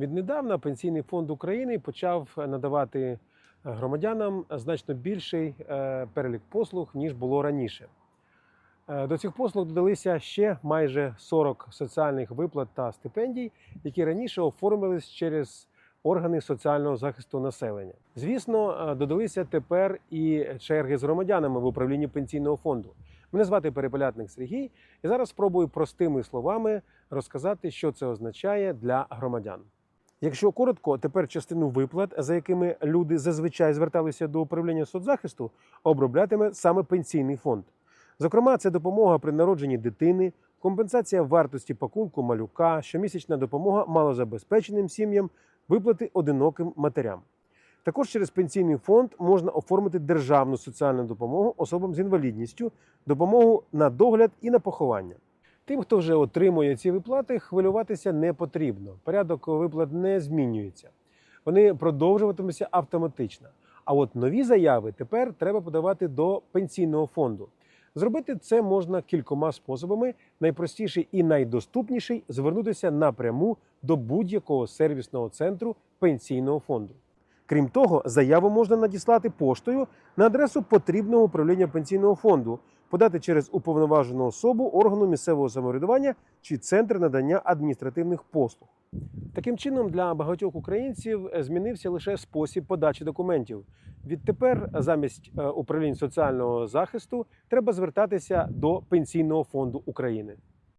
Віднедавна Пенсійний фонд України почав надавати громадянам значно більший е, перелік послуг, ніж було раніше. Е, До цих послуг додалися ще майже 40 соціальних виплат та стипендій, які раніше оформились через органи соціального захисту населення. Звісно, е, додалися тепер і черги з громадянами в управлінні пенсійного фонду. Мене звати Перепелятник Сергій, і зараз спробую простими словами розказати, що це означає для громадян. Якщо коротко, тепер частину виплат, за якими люди зазвичай зверталися до управління соцзахисту, оброблятиме саме пенсійний фонд. Зокрема, це допомога при народженні дитини, компенсація вартості пакунку малюка, щомісячна допомога малозабезпеченим сім'ям, виплати одиноким матерям. Також через пенсійний фонд можна оформити державну соціальну допомогу особам з інвалідністю, допомогу на догляд і на поховання. Тим, хто вже отримує ці виплати, хвилюватися не потрібно. Порядок виплат не змінюється. Вони продовжуватимуться автоматично. А от нові заяви тепер треба подавати до пенсійного фонду. Зробити це можна кількома способами. Найпростіший і найдоступніший звернутися напряму до будь-якого сервісного центру пенсійного фонду. Крім того, заяву можна надіслати поштою на адресу потрібного управління пенсійного фонду, подати через уповноважену особу органу місцевого самоврядування чи центр надання адміністративних послуг. Таким чином, для багатьох українців е, змінився лише спосіб подачі документів. Відтепер замість е, управлінь соціального захисту треба звертатися до Пенсійного фонду України.